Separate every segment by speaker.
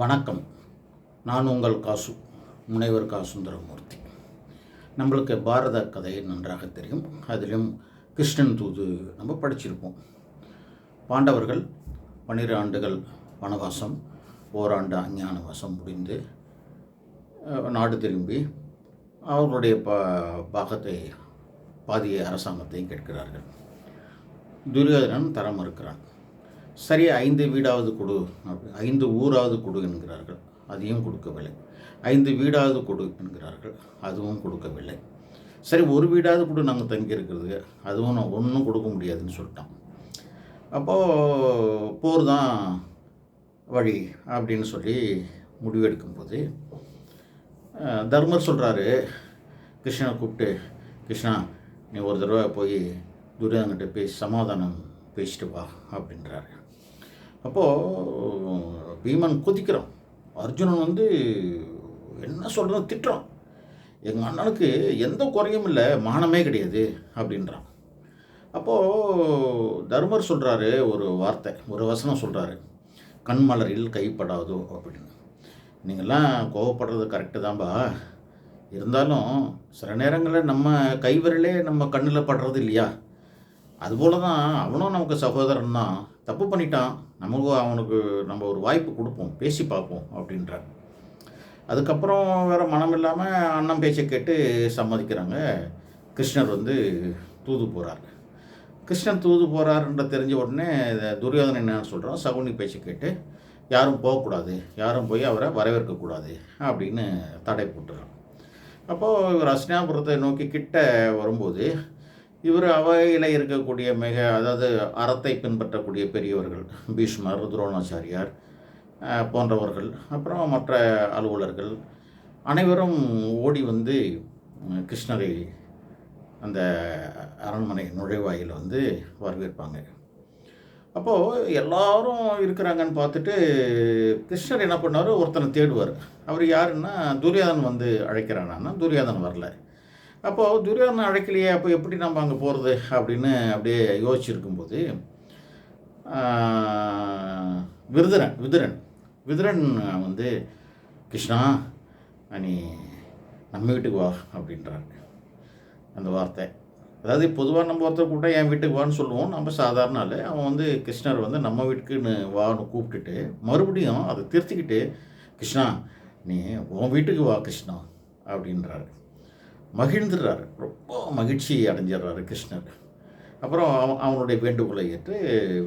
Speaker 1: வணக்கம். நான் உங்கள் காசு முனைவர் காசுந்தரமூர்த்தி. நம்மளுக்கு பாரத கதை நன்றாக தெரியும். அதிலும் கிருஷ்ணன் தூது நம்ம படிச்சிருப்போம். பாண்டவர்கள் பன்னிரு ஆண்டுகள் வனவாசம் ஓராண்டு அஞ்ஞானவாசம் முடிந்து நாடு திரும்பி அவர்களுடைய பா பாகத்தை பாதிய அரசாங்கத்தையும் கேட்கிறார்கள் துரியோதனன் தரம் இருக்கிறான் சரி ஐந்து வீடாவது கொடு அப்படி ஐந்து ஊராவது கொடு என்கிறார்கள். அதையும் கொடுக்கவில்லை. ஐந்து வீடாவது கொடு என்கிறார்கள். அதுவும் கொடுக்கவில்லை. சரி ஒரு வீடாவது கொடு நாங்கள் தங்கியிருக்கிறது அதுவும் நான் ஒன்றும் கொடுக்க முடியாதுன்னு சொல்லிட்டான். அப்போது போர் தான் வழி அப்படின்னு சொல்லி முடிவெடுக்கும்போது தர்மர் சொல்கிறாரு கிருஷ்ணனை கூப்பிட்டு கிருஷ்ணா நீ ஒரு தடவை போய் துரியோதன்கிட்ட பேசி சமாதானம் பேசிட்டு வா அப்படின்றாரு. அப்போது பீமன் கொதிக்கிறான். அர்ஜுனன் வந்து என்ன சொல்கிறதோ திட்டுறான். எங்கள் அண்ணனுக்கு எந்த குறையும் இல்லை மானமே கிடையாது அப்படின்றான். அப்போது தர்மர் சொல்கிறாரு ஒரு வார்த்தை ஒரு வசனம் சொல்கிறாரு கண்மலரில் கைப்படாதோ அப்படின்னு. நீங்கள்லாம் கோவப்படுறது கரெக்டு தான்பா. இருந்தாலும் சில நேரங்களில் நம்ம கைவிரலே நம்ம கண்ணில் படுறது இல்லையா? அதுபோல தான் அவனும் நமக்கு சகோதரன் தான். தப்பு பண்ணிட்டான் நமக்கு அவனுக்கு நம்ம ஒரு வாய்ப்பு கொடுப்போம் பேசி பார்ப்போம் அப்படின்றார். அதுக்கப்புறம் வேறு மனம் இல்லாமல் அண்ணன் பேச்சை கேட்டு சம்மதிக்கிறாங்க. கிருஷ்ணர் வந்து தூது போகிறார் கிருஷ்ணன் தூது போகிறாருன்ற தெரிஞ்ச உடனே துரியோதனை என்னென்னு சொல்கிறான் சகுனி பேச்சை கேட்டு யாரும் போகக்கூடாது யாரும் போய் அவரை வரவேற்கக்கூடாது அப்படின்னு தடை போட்டுறான். அப்போது இவர் அஸ்னாபுரத்தை நோக்கி கிட்ட வரும்போது இவர் அவையில் இருக்கக்கூடிய மிக அதாவது அறத்தை பின்பற்றக்கூடிய பெரியவர்கள் பீஷ்மர் துரோணாச்சாரியார் போன்றவர்கள் அப்புறம் மற்ற அலுவலர்கள் அனைவரும் ஓடி வந்து கிருஷ்ணரை அந்த அரண்மனை நுழைவாயில் வந்து வரவேற்பாங்க. அப்போது எல்லாரும் இருக்கிறாங்கன்னு பார்த்துட்டு கிருஷ்ணர் என்ன பண்ணார்? ஒருத்தனை தேடுவார். அவர் யாருன்னா துரியாதன் வந்து அழைக்கிறானா துரியாதன் வரல. அப்போது துரியோதனை அழைக்கலையே அப்போ எப்படி நம்ம அங்கே போகிறது அப்படின்னு அப்படியே யோசிச்சிருக்கும்போது விருதுரன் விதுரன் விதுரன் வந்து கிருஷ்ணா நீ நம்ம வீட்டுக்கு வா அப்படின்றாங்க அந்த வார்த்தை. அதாவது பொதுவாக நம்ம ஒருத்தர் கூட என் வீட்டுக்கு வான்னு சொல்லுவோம். நம்ம சாதாரண ஆள். அவன் வந்து கிருஷ்ணர் வந்து நம்ம வீட்டுக்குன்னு வான்னு கூப்பிட்டுட்டு மறுபடியும் அதை திருத்திக்கிட்டு கிருஷ்ணா நீ உன் வீட்டுக்கு வா கிருஷ்ணா அப்படின்றாரு. மகிழ்ந்துடுறாரு. ரொம்ப மகிழ்ச்சி அடைஞ்சிடுறாரு கிருஷ்ணர். அப்புறம் அவன் அவனுடைய வேண்டுகோளை ஏற்று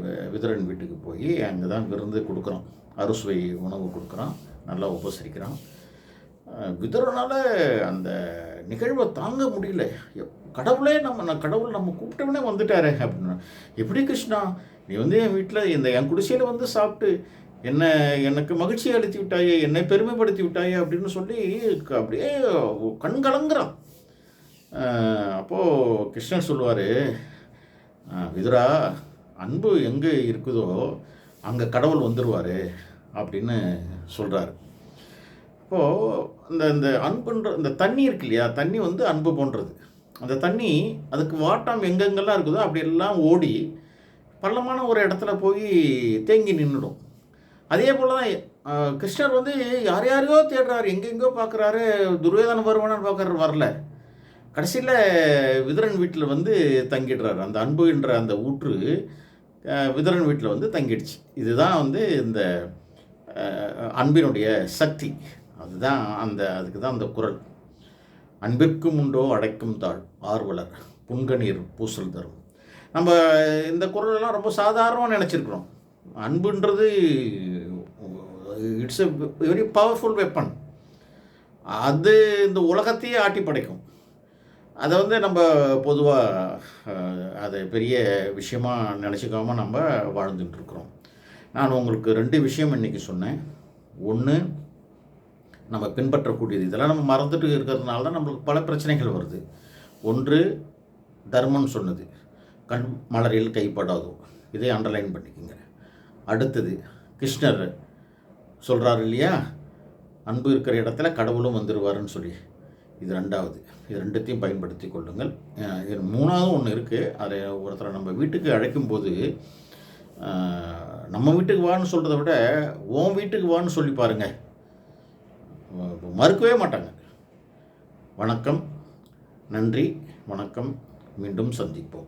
Speaker 1: விதரன் விதுரன் வீட்டுக்கு போய் அங்கே தான் விருந்து கொடுக்குறான். அறுசுவை உணவு கொடுக்குறான். நல்லா உபசரிக்கிறான். அஹ் அந்த நிகழ்வை தாங்க முடியல. எப்- கடவுளே நம்ம நான் கடவுள் நம்ம கூப்பிட்டவனே வந்துட்டாரே அப்படின்னா. எப்படி கிருஷ்ணா நீ வந்து என் வீட்டில் இந்த என் குடிசையில் வந்து சாப்பிட்டு என்னை எனக்கு மகிழ்ச்சி அளித்து விட்டாயே என்னை பெருமைப்படுத்தி விட்டாயே அப்படின்னு சொல்லி க- அப்படியே கண் கலங்குறான் அப்போது கிருஷ்ணன் சொல்லுவார் விதுரா அன்பு எங்கே இருக்குதோ அங்கே கடவுள் வந்துடுவார் அப்படின்னு சொல்கிறாரு இப்போது இந்த இந்த அன்புன்ற இந்த தண்ணி இருக்கு இல்லையா தண்ணி வந்து அன்பு போன்றது. அந்த தண்ணி அதுக்கு வாட்டம் எங்கெங்கெல்லாம் இருக்குதோ அப்படியெல்லாம் ஓடி பள்ளமான ஒரு இடத்துல போய் தேங்கி நின்றுடும் அதே போல் தான் கிருஷ்ணர் வந்து யார் யாரையோ தேடுறாரு எங்கெங்கோ பார்க்குறாரு துரியோதன வருவானான்னு பார்க்குறாரு வரல. கடைசியில் விதரன் வீட்டில் வந்து தங்கிடுறாரு. அந்த அன்புன்ற அந்த ஊற்று விதரன் வீட்டில் வந்து தங்கிடுச்சு. இதுதான் வந்து இந்த அன்பினுடைய சக்தி. அதுதான் அந்த அதுக்கு தான் அந்த குரல். அன்பிற்கும் உண்டோ அடைக்கும் தாழ் ஆர்வலர் புன்கணீர் பூசல் தரும். நம்ம இந்த குரலெல்லாம் ரொம்ப சாதாரணமாக நினச்சிருக்கிறோம். அன்புன்றது it's a very powerful weapon. அது இந்த உலகத்தையே ஆட்டி படைக்கும் அதை வந்து நம்ம பொதுவாக அதை பெரிய விஷயமாக நினச்சிக்காம நம்ம வாழ்ந்துட்டு இருக்கிறோம். நான் உங்களுக்கு ரெண்டு விஷயம் இன்றைக்கி சொன்னேன். ஒன்று நம்ம பின்பற்றக்கூடியது. இதெல்லாம் நம்ம மறந்துட்டு இருக்கிறதுனால தான் நம்மளுக்கு பல பிரச்சனைகள் வருது. ஒன்று தர்மம் சொன்னது. கண் மலரில் கைப்படாதோ. இதை அண்டர்லைன் பண்ணிக்கோங்க. அடுத்தது கிருஷ்ணர் சொல்கிறாரு இல்லையா? அன்பு இருக்கிற இடத்துல கடவுளும் வந்துடுவாருன்னு சொல்லி. இது ரெண்டாவது. இது ரெண்டுத்தையும் பயன்படுத்தி கொள்ளுங்கள். இது மூணாவது ஒன்று இருக்குது அதை ஒருத்தரை நம்ம வீட்டுக்கு அழைக்கும்போது நம்ம வீட்டுக்கு வான்னு சொல்கிறத விட உன் வீட்டுக்கு வான்னு சொல்லி பாருங்கள் மறுக்கவே மாட்டாங்க. வணக்கம் நன்றி வணக்கம். மீண்டும் சந்திப்போம்.